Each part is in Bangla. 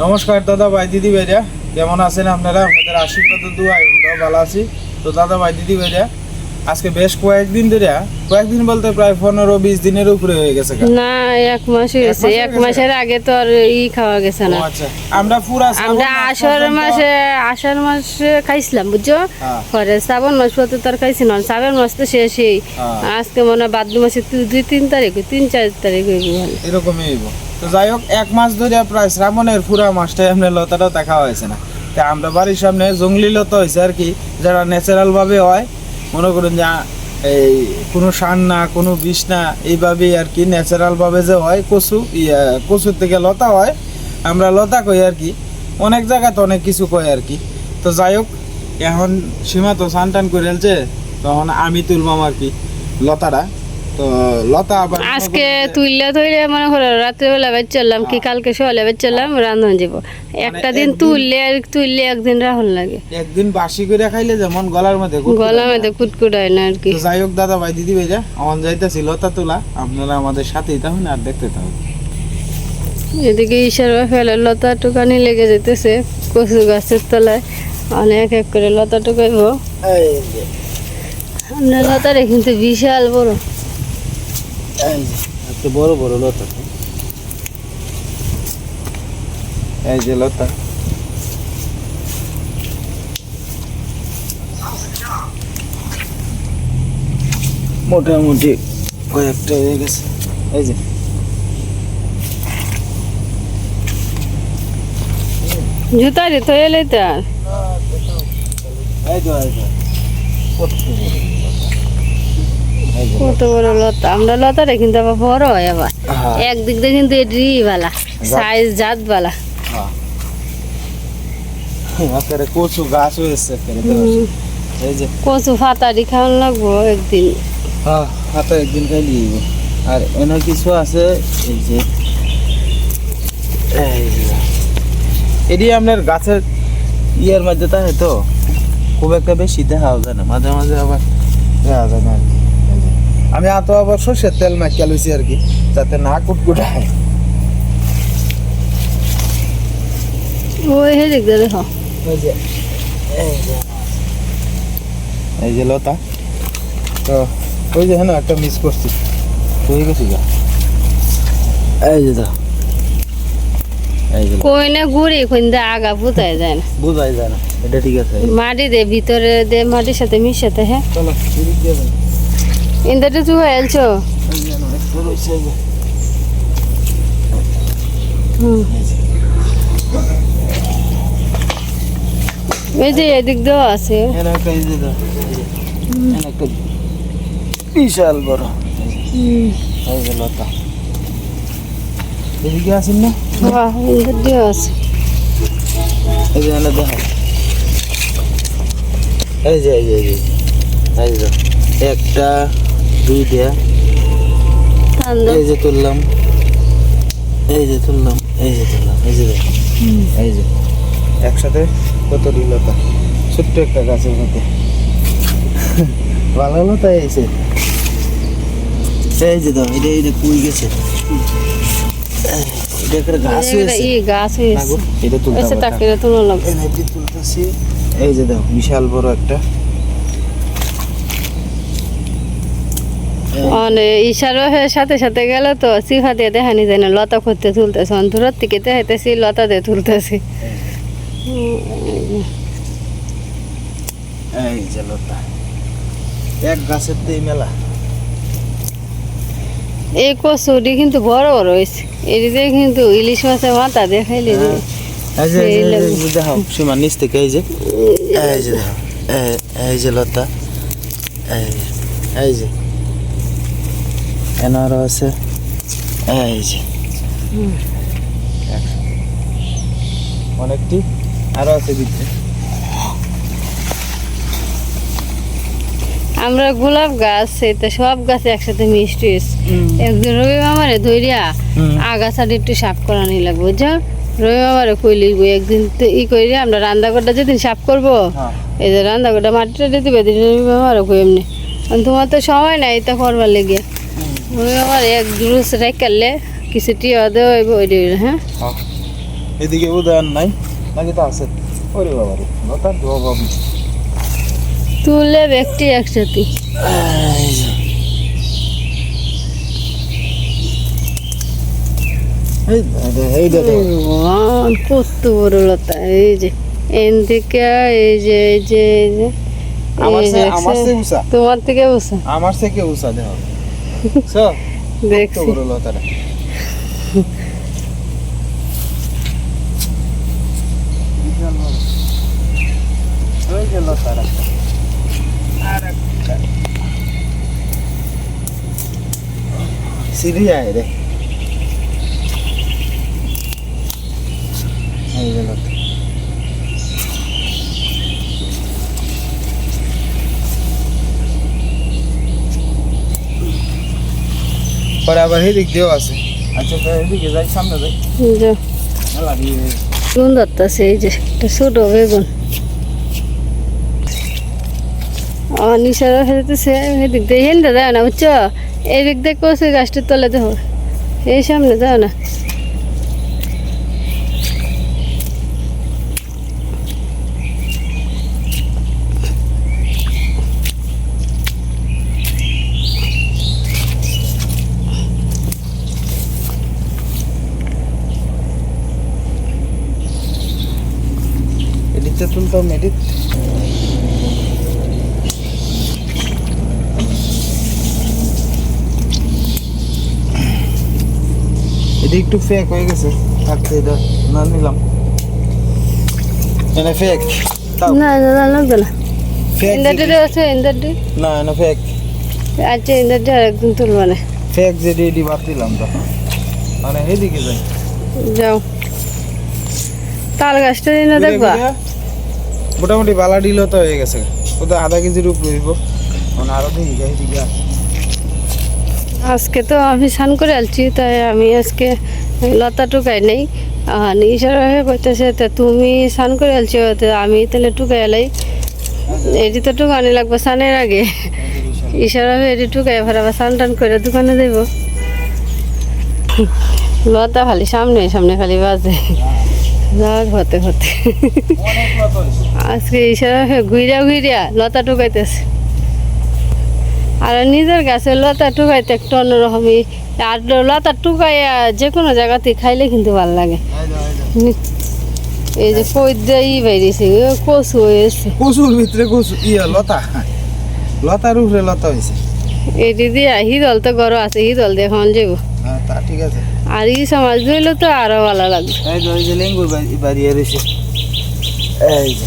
নমস্কার দাদা ভাই দিদি ভাইরা। কেমন আছেন আপনারা? আপনাদের আশীর্বাদ দোয়া আমরাও ভালো আছি। তো দাদা ভাই দিদি ভাইরা আজকে বেশ কয়েকদিন ধরে কয়েকদিন বলতে প্রায় পনেরো বিশ দিনের উপরে হয়ে গেছে না এক মাস হয়েছে। এক মাসের আগে তো আর ই খাওয়া গেছে না। আচ্ছা আমরা পুরা আমরা আষাঢ় মাসে আষাঢ় মাসে খাইছিলাম বুঝছ? হ্যাঁ। পরে শ্রাবণ মাস পর্যন্ত তার খাইছি না। শ্রাবণ মাস তো শেষই। হ্যাঁ। আজকে মনে হয় বাদ্য মাসে দুই তিন তারিখ তিন চার তারিখ হইব এরকমই হইব। তো যাই হোক, এক মাস ধরে প্রায় শ্রাবণের পুরা মাসটাই আমরা লতাটা দেখা হয়েছে না। তা আমরা বাড়ির সামনে জঙ্গলি লতা হয়েছে আর কি, যারা ন্যাচারাল ভাবে হয়, মনে করুন যে, এই কোনো সার না, কোনো বিষ না, এইভাবেই আর কি ন্যাচারাল ভাবে যে হয়, কচু, ইয়া, কচুর থেকে লতা হয়। আমরা লতা কই আর কি, অনেক জায়গাতে অনেক কিছু কয় আর কি। তো যাই হোক, এখন সীমা তো সান টান করে এলছে, তখন আমি তুলবাম আর কি লতাটা। তো লতা আবার আজকে তুললে তুললে মনে করো রাত্রেবেলা বের চললাম কি কালকে সকালে বের চললাম রান্ধন যাব একটা দিন তুললে আর তুললে একদিন রাহুল লাগে। একদিন বাসি করে খাইলে যেমন গলার মধ্যে কুটকুট গলা হয় না। মধ্যে কুটকুট হয় না আর কি। যাই হোক দাদা ভাই দিদি ভাইরা আমার যাইতেছি লতা তোলা আপনারা আমাদের সাথেই থাকুন আর দেখতে থাকুন। এদিকে ঈশ্বর ফেলে লতা টুকানি লেগে যেতেছে কচু গাছের তলায়। অনেক এক করে লতা টুকাইব। আমরা লতারে কিন্তু বিশাল বড়। এই যে একটু বড় বড় লতা। এই যে লতা। মোটামুটি কয়েকটা হয়ে গেছে। এই যে। জুতারি তো এলে তো আর। এই তো এই তো কত বড় লতা। বড় লতা আমরা লতারে কিন্তু আবার বড় হয় আবার হ্যাঁ। একদিক দিয়ে কিন্তু বালা সাইজ জাত বালা হ্যাঁ। কচু গাছ হয়েছে কচু ফাতারি খাওয়ান লাগবো একদিন হ্যাঁ হাতে একদিন খাইলি আর এনে কিছু আছে এই যে এটি আপনার গাছের ইয়ের মধ্যে থাকে তো খুব একটা বেশি দেখা যায় না মাঝে মাঝে আবার দেখা যায় না আর কি। যে। আমি এত আবার সর্ষের তেল মাখিয়া লইছি আর কি যাতে না কুটকুটায়। ওই হেদিক দিয়ে দেখো এই যে যে। যে লতা। তো ওই যে হ্যাঁ একটা মিস করছি। হয়ে গেছি গা এই যে এই কই না ঘুরি কোন দিয়ে আগা পুতায় যায় না। বুঝাই যায় না। এটা ঠিক আছে। মাটি দে ভিতরে দে মাটির সাথে মিশাতে হ্যাঁ চলো দিয়ে দেন ইন্দাটা তুই হয়েছো এই যে এদিক দিয়েও আছে। বিশাল বড়। লতা। এদিকে না? ইন্দার দিয়েও আছে। এই যে দেখো এই যে এই যে এই যে এই যে। দেখো। একটা দুইটা টান দাও। এই যে তুললাম। এই যে তুললাম এই যে তুললাম এই যে এই যে। একসাথে কত লতা ছোট্ট একটা গাছের মধ্যে। ভালো লতা এসে এই যে। দাও এটা এই যে কুই গেছে এটা এটা এই যে দাও বিশাল বড় একটা। ইশার সাথে সাথে গেল তো সিফা দিয়ে দেখানি যায় না লতা করতে তুলতেছে। অন্তরের থেকে দেখাইতেছি লতা দিয়ে তুলতেছি। এই যে লতা এক গাছের দিয়ে মেলা। এই কচুরি কিন্তু বড় বড় হয়েছে এদিকে কিন্তু ইলিশ মাছের মাথা দেখাইলে যে। এই যে এই যে- সেই এই যে দেখো সীমা নিচ থেকে এই যে। এই যে এই- এই যে লতা এই এই যে। এনারও আছে এই যে। হুম। অনেকটি আরও আছে ভিতরে আমরা গোলাপ গাছ এটা সব গাছ একসাথে মিষ্টি হয়েছে। একদিন রবি মামারে ধরিয়া। আগাছাটি একটু সাফ করানি লাগবে বুঝছ? রবি মামারে কই লিখব একদিন তো ই করি আমরা রান্না করটা যেদিন সাফ করব হ্যাঁ। এই যে রান্না করটা মাটিটা দিতে পারি রবি মামারে কই এমনি। তোমার তো সময় নাই তা করবার লেগে। রবি মামার এক জুস রেখালে কিছু টিয়া দেওয়া ওই হ্যাঁ? হ্যাঁ। এদিকে উদয়ন নাই নাকি তো আছে? ওরে বাবা রে ধোয়া বাবু। তুলে ব্যক্তি একসাথে। কত বড় লতা এই যে এন থেকে এই যে এই যে এই যে আমার আমার উষা। তোমার থেকে বসা আমার থেকে উষা তো দেখছি বড় লতাটা বিশাল বড়। ওই যে লতাটা। আর একটা। সিঁড়ি আয় রে এই যে লতা। পরে আবার এদিক দিয়েও আছে। আচ্ছা এদিকে যাই সামনে যাই। যাও মেলা দিয়ে বেগুন ধরতেছে এই যে একটা ছোট বেগুন। আমার নিশারা ফেলতেছে এদিক দিয়ে হেলতে যাও না বুঝছ? এদিক দিয়ে কষে গাছটার তলে দেখো এই সামনে যাও না। এটা একটু ফেক হয়ে গেছে। থাকতে এটা না নিলাম। এনে ফেক তাও। না না লাগবে না। ইন্দারটি আছে ইন্দারটি না এনে ফেক আচ্ছা ইন্দারটি আর একদিন তুলবা না। ফেক যে এডি বাদ দিলাম তো। মানে এদিকে যাই। যাও। তাল গাছটা দিন দেখবা। মোটামুটি বালা ডিল তো হয়ে গেছে। ওদের আধা কেজির উপরে হইব। মানে আরও দেখি যাই দিকে আর। আজকে তো আমি স্নান করে আলছি, তাই আমি আজকে লতা টুকাই নেই। আর ইশারা কইতেছে, তা তুমি স্নান করে আলছি আমি তাহলে টুকাই এলাই এটি তো টুকানি লাগবে স্নানের আগে। ইশারা হয়ে এটি টুকাই এবার আবার স্নান টান করে দোকানে দেব লতা খালি সামনে সামনে খালি বাজে। যাক, হতে হতে। আজকে ইশারা হয়ে ঘুরিয়া ঘুরিয়া লতা টুকাইতেছে। আর নিজের গাছের লতা টুকাইতে একটু অন্যরকমই। আর লতা টুকাইয়া যে কোনো জায়গাতে খাইলে কিন্তু ভালো লাগে। এই যে কইদাই বাইরেছে কচু হয়েছে। কচুর ভিতরে কচু ইয়া লতা। লতার উপরে লতা হয়েছে। এটি দিয়া হিদল তো গরম আছে হিদল দিয়ে খাওয়ান যাব হ্যাঁ তা ঠিক আছে। আর ই সমাজ ধুইলে তো আরও ভালো লাগবে। এই যে লেঙ্গুর বাড়ি- এই যে।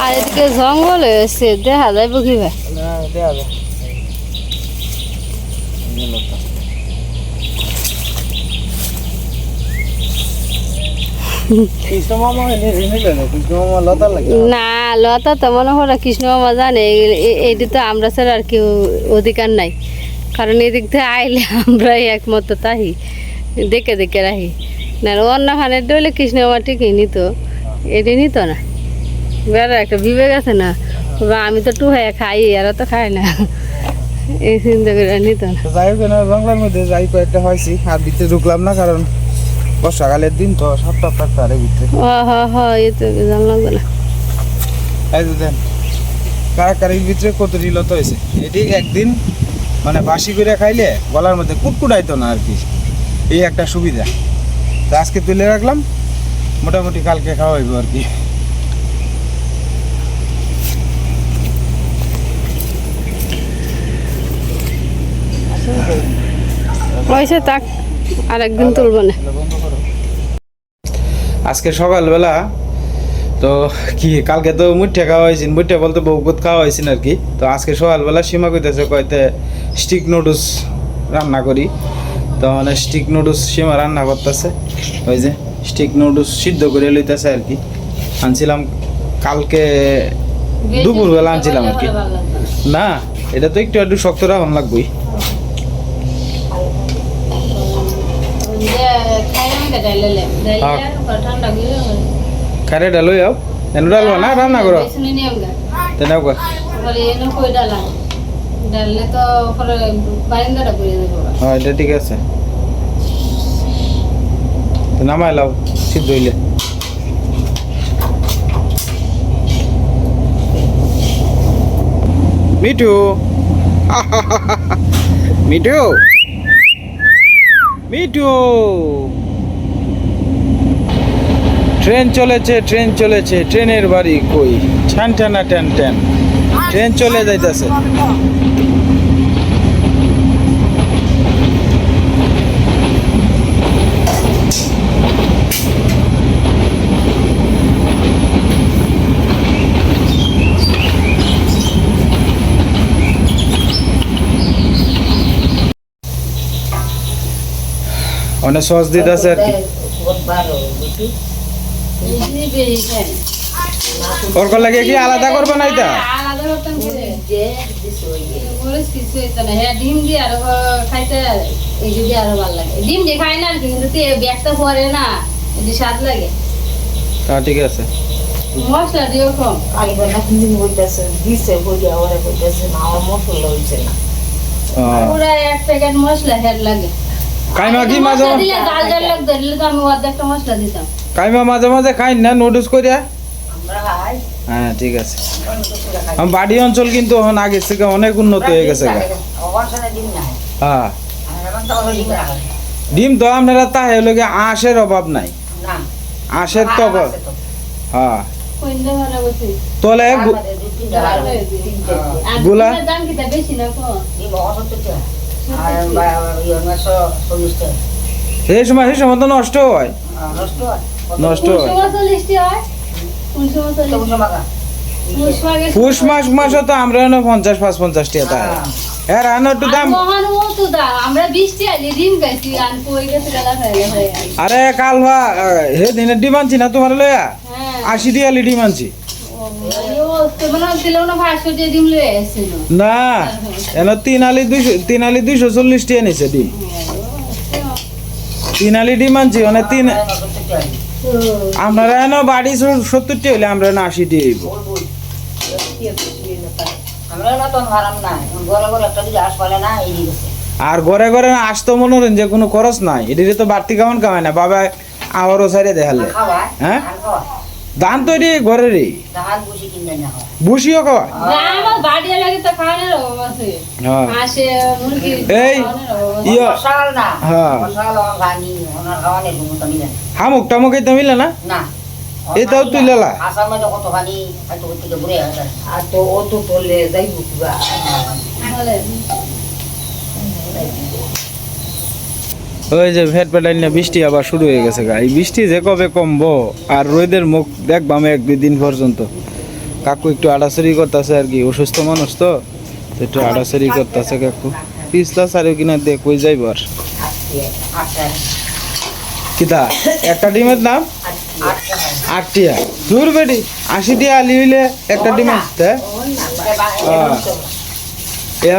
আর এদিকে জঙ্গল হয়েছে, দেখা যায় বুকি ভাই না, লতা তো মনে হয় কৃষ্ণ মামা জানে এইটি তো আমরা ছাড়া আর কেউ অধিকার নাই। কারণ এদিক থেকে আইলে আমরা একমত তাহি, দেখে দেখে রাখি। না অন্য খানে ডলে কৃষ্ণ মামা ঠিকই নিত, এটি নিত না। বেড়ার একটা বিবেক আছে না। আমি তো টু হয়ে খাই এরা তো খায় না। এই চিন্তা করে নিত যাই হোক না বাংলার মধ্যে যাই কয়েকটা হয়েছি আর ভিতরে ঢুকলাম না কারণ বর্ষাকালের দিন তো সাতটা আটটা আরে ভিতরে। হ হ এই তো জানলাম না। এই যে দেন কারাকারির ভিতরে কত রিলত হয়েছে? এটি একদিন মানে বাসি করে খাইলে গলার মধ্যে কুটকুটাইতো না আর কি। এই একটা সুবিধা। তো আজকে তুলে রাখলাম মোটামুটি কালকে খাওয়া হইব আর কি। পয়সা তাক, আর তুলব না। আজকে সকালবেলা তো কি, কালকে তো মুঠে খাওয়া হয়েছিল মুঠে বলতে বহুত খাওয়া হয়েছিল আর কি। তো আজকে সকালবেলা সীমা কইতেছে কয়তে স্টিক নুডলস রান্না করি। তো মানে স্টিক নুডলস সীমা রান্না করতেছে, ওই যে স্টিক নুডলস সিদ্ধ করে লইতেছে আর কি। আনছিলাম কালকে দুপুরবেলা আনছিলাম আর কি। না, এটা তো একটু একটু শক্ত রাখুন লাগবেই। খারে ডালো যাও এনে ডালবা না রান্না করো তেনেকুৱা ডাললে তো পরে বারিন্দাটা করে দেবো হ্যাঁ এটা ঠিক আছে তো নামাই লাও সিদ্ধ হইলে মিঠু মিঠু মিঠু ট্রেন চলেছে ট্রেন চলেছে ট্রেনের বাড়ি কই ঠান টানা ট্যান ট্যান ট্রেন চলে যাইতেছে অনেক সহজ দিতেছে আর কি ওর কল লাগে কি আলাদা করব না এটা? না। হ্যাঁ ডিম দিয়ে আরও খাইতে এই যদি আরও ভালো লাগে। ডিম দিয়ে খাই না আর কি কিন্তু তে ব্যাগটা পরে না এটি স্বাদ লাগে। তা ঠিক আছে। মশলা দিও কম। আহ, পুরা এক প্যাকেট মশলা হেড লাগে। কাইমা কি মাঝে মশলা দিলে জাল জাল লাগতো দিলে তো আমি অর্ধেকটা মশলা দিতাম। কাইমা মাঝে মাঝে খাই না নুডলস করিয়া হ্যাঁ ঠিক আছে। আমার বাড়ি অঞ্চল কিন্তু এখন আগের থেকে অনেক উন্নত হয়ে গেছে গা। হ্যাঁ। ডিম তো আপনারা তাহে লোকে আঁশের অভাব নাই। আঁশের তো অভাব। হ্যাঁ। ভালো তলে গু- গুলা? কম? সেই সময় সেই সময় তো নষ্ট হয় নষ্ট হয়। চল্লিশটি হয়। পুষ মাস মাসে তো আমরা এনে পঞ্চাশ পাঁচ পঞ্চাশ টাকা তাই হ্যাঁ। রান্না একটু দাম। আর হয়ে কাল হে দিনের ডিম আনছি না তোমার লয়া হ্যাঁ। আশি দিয়ে আলি ডিম আনছি। ও তো মনে হচ্ছিল না না এন তিন আলি দুইশো তিন আলি দুইশো চল্লিশ টাকা নিছে ডিম। তিন আলি ডিম আনছি মানে তিন আপনারা এনে বাড়ি সত্তরটি হইলে আমরা না আশি টি হইব। আমরা নতুন হারাম নাই। গড়ে গড়ে একটা দিকে আসপালে না এই গেছে। আর ঘরে ঘরে আসতো মনোরঞ্জন যে কোনো খরচ নাই। এটিতে তো বাড়তি কেমন কামায় না। বাবা আবারও সাইডে দেখালে। হ্যাঁ? ধান তৈরি ঘরেরই? হয়। বুসিও খাওয়া হ্যাঁ। মুরগি এই, হ্যাঁ। হামুক টামুক এই না? এটাও তুই লেলা। আর তো ও তো তোলে যাইব কিবা বলে, ওই যে ভেট পেটাই না বৃষ্টি আবার শুরু হয়ে গেছে গা। এই বৃষ্টি যে কবে কমবো, আর রোদের মুখ দেখবাম এক দুই দিন পর্যন্ত। কাকু একটু আড়াচড়ি করতেছে আর কি, অসুস্থ মানুষ তো একটু আড়াচড়ি করতেছে কাকু। পিছলা সারিও কিনা দিয়ে কই যাইব আর? কিতা, একটা ডিমের দাম? আটটিয়া। দূর বেটি আশি টিয়া আলি হইলে একটা ডিমের।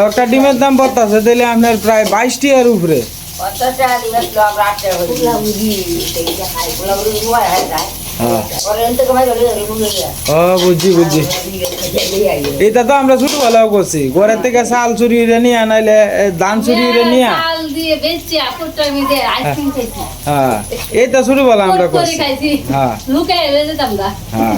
একটা ডিমের দাম বলতেছে তাহলে আপনার প্রায় বাইশ টিয়ার উপরে। দিলে ছিল আমরা আটটা হয়ে গোলাগুড়ি রুয়ায় হয়ে। যায় হ্যাঁ গিয়ে ও বুঝছি বুঝছি। এটা তো আমরা ছোটবেলাও করছি। ঘরের থেকে চাল চুরি নিয়ে নাইলে ধান চুরি নিয়ে চাল দিয়ে বেচছি আপুরটার মধ্যে আইসক্রিম খাইছি হ্যাঁ। এইটা ছোটবেলা আমরা করছি। হ্যাঁ। হ্যাঁ।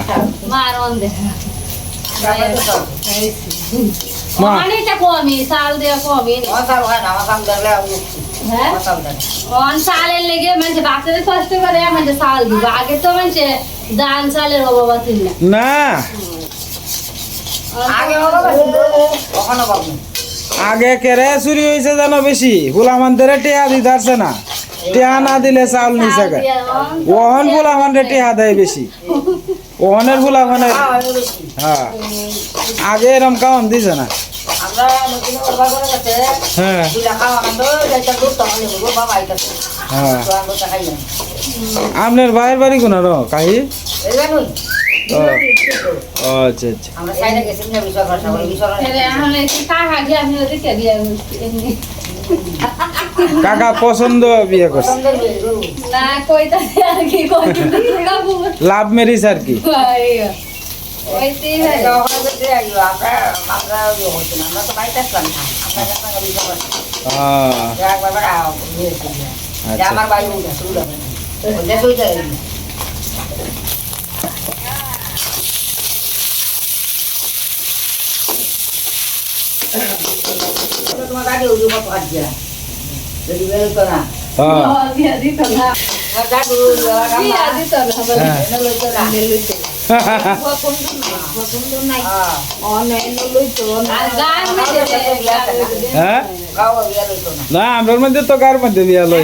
মশাল হয়? হ্যাঁ অন চালের লেগে মানে বাচ্চাদের কষ্ট করে মানে চাল দিব? আগে তো মানে অভাব আছিল না। আগে কখনো কেরে চুরি হয়েছে জানো বেশি? ফুলামানদের টেহা দিতে পারছে না। টেহা না দিলে চাউল নিছে গে ওহন ফুলামানরে টেহা দেয় বেশি। ওহনের ফুলামানের বেশি হ্যাঁ আগে এরম কাউন দিছে না। আমরা নতুন করবা করে গেছে হ্যাঁ। হ্যাঁ আপনার ভাইয়ের বাড়ি কোন র কাহি? আচ্ছা আচ্ছা। কাকা পছন্দ বিয়ে করছে? লাভ মেরিস আর কি? আমরা আমরা ইয়ে করছি না, আমরা তো বাড়িতে আসলাম না আমরা যখন বিশাল ভাষা আহ, যে একবার বেড়া বিয়ে করছি না। যে আচ্ছা। আমার বাড়ি ওইটা শুরু হবে না ওইটা শুরু হবে না। ওটা তোমার দাদি ওই মতো কাজ দিয়া যদি বেরোতো না হ্যাঁ বিয়া বিয়া দিত না হ্যাঁ। এনে লইতো না। হ্যাঁ। আর গান মধ্যে হ্যাঁ। গাও বিয়া লইতো না না আমরার মধ্যে তো কার মধ্যে বিয়া লই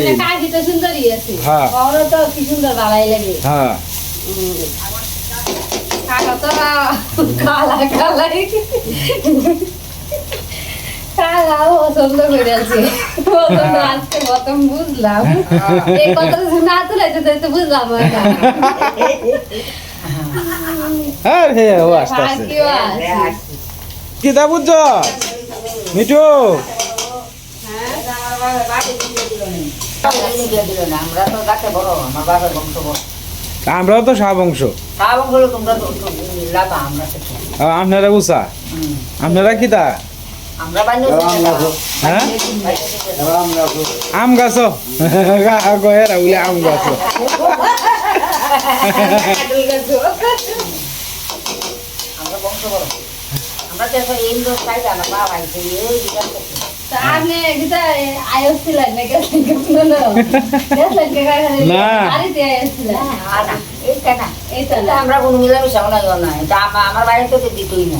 আছে হ্যাঁ। তো কি সুন্দর ভালাই লাগে হ্যাঁ। কাকা তো কালা কালাই। কালা পছন্দ করে আছে পছন্দ আজকে প্রথম বুঝলাম। এই কথা না তুলাইতে তো বুঝলাম না। হ্যাঁ হে ও আস্তে আস্তে। আছে। কিতা বুঝছ? মিঠু? আমরা তো গাছে বড় আমার বাবার বংশ আমরাও তো সব বংশ তো তো। আপনারা উষা? আপনারা বান্য হ্যাঁ আম গাছ গয়েরা বলে আম গাছ আমরা কোনো মিলামিশাও নাই না। আমার বাড়িতে তো দিতই না।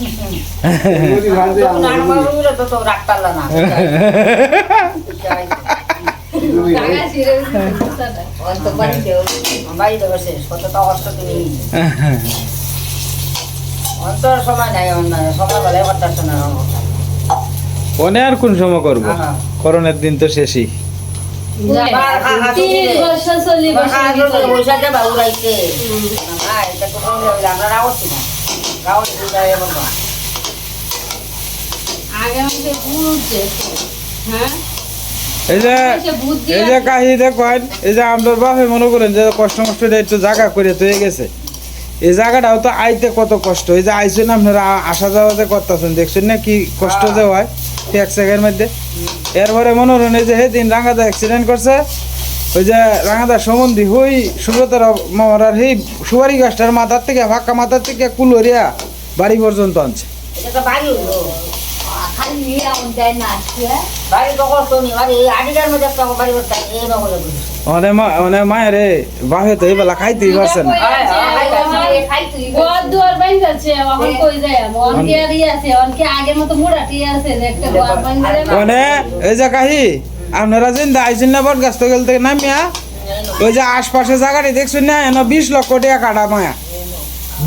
জমিও ফাইনটা একবার আমরা হয় বুড়ি হ্যাঁ জমিও ফাইনটা তখন আমরা আমার বুড়ি বউরা তো তো রাগ পারলা না জমি টাকা ছিঁড়ে দিতে অন্ত বাড়িতে বাড়িতে বসে কত তো কষ্ট তুমি অন্তর সময় নাই অন্য সময় বেলায় করতেছে না ওনে আর কোন সময় করব হ্যাঁ। করোনার দিন তো শেষই কোনো হইলে আমরা না এই যে এই যে কাহি দেখেন এই যে বাপে মনে করেন যে কষ্ট দিয়ে একটু জায়গা করে তৈরি গেছে। এই জায়গাটাও তো আইতে কত কষ্ট। এই যে আপনারা আসা করতেছেন দেখছেন না কি কষ্ট যে হয় মধ্যে। এরপরে মনে করেন এই যে সেদিন রাঙাদা অ্যাক্সিডেন্ট করছে ওই যে রাঙাদা সম্বন্ধী হই সুব্রতার মামার সেই সুপারি গাছটার মাথার থেকে ফাঁকা মাথার থেকে কুলরিয়া বাড়ি পর্যন্ত আনছে। মায়ের বাহে তো এইবেলা খাইতেই পারছে না। ঘর দুয়ার বাইন যাচ্ছে এখন কই যায়? অনকে আর আছে অনকে আগের মতো মুড়াটি আছে যে একটা ঘর বাইন যায় না মানে এই যে কাহি আপনারা যে আইসেন না বট গাছ তো গেল থেকে নামিয়া ওই যে আশপাশে জায়গাটি দেখছেন না, এনে বিশ লক্ষ টাকা কাটা মায়া।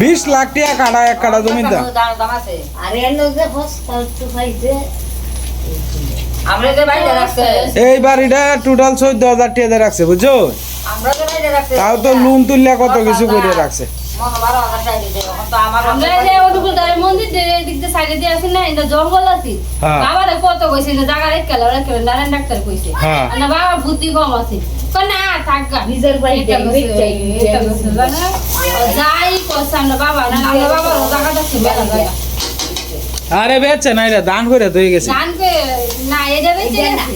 বিশ লাখ টাকা কাটা, এক কাটা জমির দাম। এই বাড়িটা টোটাল চোদ্দ হাজার টাকা রাখছে বুঝছ? তাও তো লোন তুললে কত কিছু করে রাখছে। আরে বেচছে না এটা দান করে তো গেছে গান কে না এটা বেঁচে না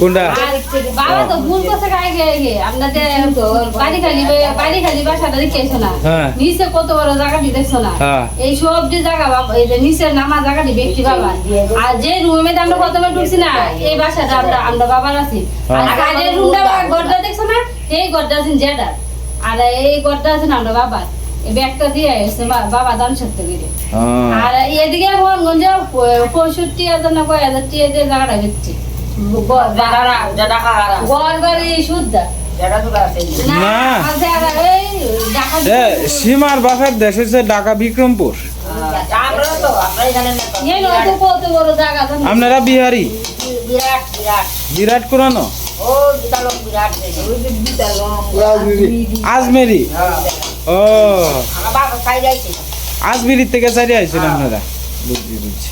কোনটা? আর বাবা তো ভুল করছে আগে আগে আমরা যে বাড়ি খালি বাড়ি খালি বাসাটা দেখেছ না? হ্যাঁ। নিচে কত বড় জায়গাটি দেখছ না? হ্যাঁ। এই সব যে জায়গা বাবা যে নামা জায়গাটি ব্যক্তি বাবা। আর যে রুমে আমরা প্রথমে ঢুকছি না এই বাসাটা আমরা আমরা বাবার আছি। আর হ্যাঁ। আগের রুমটা গড়টা দেখছ না এই গড়টা আছেন জেডার আর এই গড়টা আছেন আমরা বাবার। ব্যাগটা দিয়ে এসে বাবা দান সত্যি করে। আর এদিকে মোহনগঞ্জে পঁয়ষট্টি হাজার না কয় হাজার টিয়া দিয়ে জায়গাটা দিচ্ছে সীমার বাপের দেশ হচ্ছে ঢাকা বিক্রমপুর? আপনারা বিহারি? বিরাট বিরাট। বিরাট কোরআনো ও বিতালক বিরাট দেশে। রাজনীতি আজমেরি? হ্যাঁ। ও। আমার বাবা খাই যাইছে আজমেরির থেকে চারি আইছেন আপনারা? বুঝছি বুঝছি।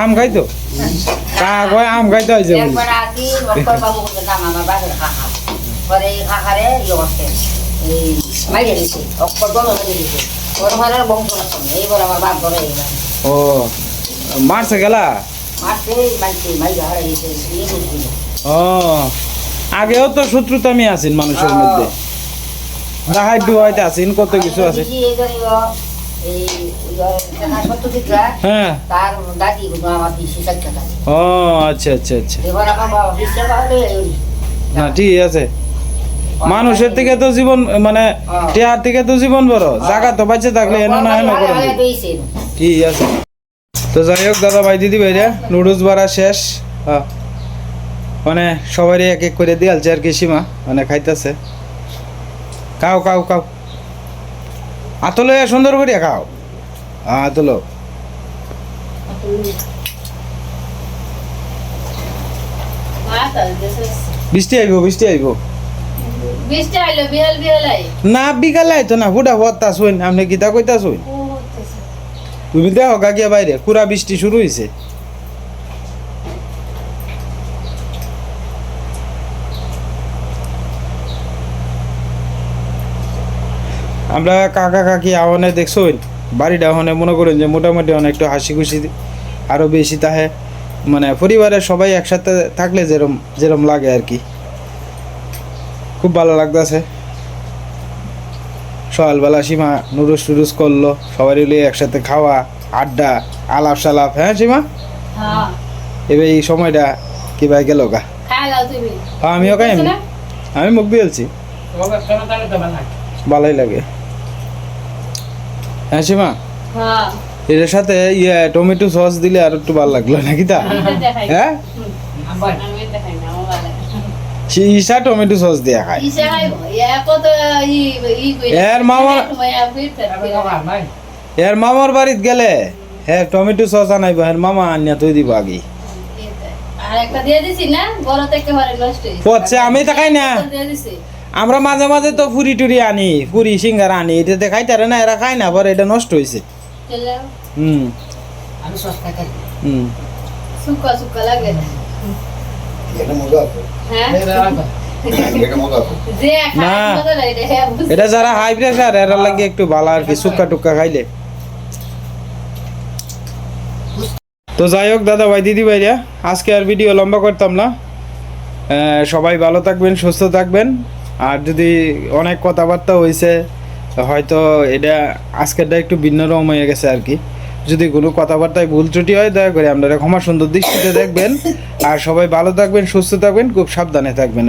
আম খাইতো কা কয় আম খাইতে হয়েছে বলি। একবার আছি অক্ষর বাবু বলতে নাম আমার বাবার কাকা পরে কাকারে এই মাইরে দিছে অক্ষর দল দিছে। ওর ঘরে বংশ রাখছে এইবার আমার বাপ ঘরে ও মারছে গেলা? ও আগেও তো শত্রুতামি আছেন মানুষের মধ্যে। ডাহাই ডুহাইতে আছেন কত কিছু আছে হ্যাঁ। ও আচ্ছা আচ্ছা আচ্ছা। না ঠিক আছে। মানুষের থেকে তো জীবন মানে টেহার থেকে তো জীবন বড়। জায়গা তো বাচ্চা থাকলে এনো না হেন করে। ঠিক আছে। তো যাই হোক দাদা ভাই দিদি ভাইরা নুডলস বাড়া শেষ। হ্যাঁ। মানে সবারই এক এক করে দিয়ালছে আর কি সীমা? মানে খাইতেছে। খাও খাও খাও। আতলে সুন্দর করিয়া খাও। বৃষ্টি আইব বৃষ্টি আইব বৃষ্টি আইলো বিহাল বিহাল না বিকালে আইতো না শুন আপনি গীতা কইতা শুন তুমি দেখো গাগিয়া বাইরে পুরা বৃষ্টি শুরু হয়েছে আমরা কাকা কাকি আওয়ানে দেখছই বাড়িটা হনে মনে করেন যে মোটামুটি অনেক একটু হাসি খুশি আরও বেশি তাহে মানে পরিবারের সবাই একসাথে থাকলে যেরম যেরম লাগে আর কি। খুব ভালো লাগতেছে। সকালবেলা সীমা নুডুস টুডুস করল সবাই মিলে একসাথে খাওয়া আড্ডা আলাপ সালাপ হ্যাঁ সীমা? হ্যাঁ। এবার এই সময়টা কীভাবে গেল গা? তুমি। হ্যাঁ আমিও খাই আমি। আমি মুখ দিয়েছি ভালোই লাগে। হ্যাঁ সীমা? হ্যাঁ। এটার সাথে ইয়ে টমেটো সস দিলে আর একটু ভালো লাগল নাকি তা? হ্যাঁ? আমি না আমার ভালো লাগে। ঈশা টমেটো সস দিয়ে খায়। এর মামা- এর মামার বাড়িত গেলে হ্যাঁ টমেটো সস আনাইব হ্যাঁ মামা আনিয়া তুই দিব আগে। আর একটা দিয়ে না বড় থেকে ঘরে নষ্ট হয়েছে পড়ছে আমি তো খাই না। দিয়ে দিছি। আমরা মাঝে মাঝে তো ফুরি টুরি আনি ফুরি সিঙ্গার আনি এটা তো খাইতারে না এরা খায় না পরে এটা নষ্ট হয়েছে হুম। হুম। সুকা সুকা লাগে এটা মজা আছে। হ্যাঁ? এটা মজা আছে। যে না। এটা হ্যাঁ। এটা যারা হাই প্রেশার এরা লাগে একটু ভালো আর কি সুক্কা টুক্কা খাইলে। তো যাই হোক দাদা ভাই দিদি ভাইরা আজকে আর ভিডিও লম্বা করতাম না। আহ, সবাই ভালো থাকবেন সুস্থ থাকবেন। আর যদি অনেক কথাবার্তা হয়েছে হয়তো এটা আজকেরটা একটু ভিন্ন রকম হয়ে গেছে আর কি। যদি কোনো কথাবার্তায় ভুল ত্রুটি হয়, দয়া করে আপনারা ক্ষমা সুন্দর দৃষ্টিতে দেখবেন। আর সবাই ভালো থাকবেন, সুস্থ থাকবেন, খুব সাবধানে থাকবেন।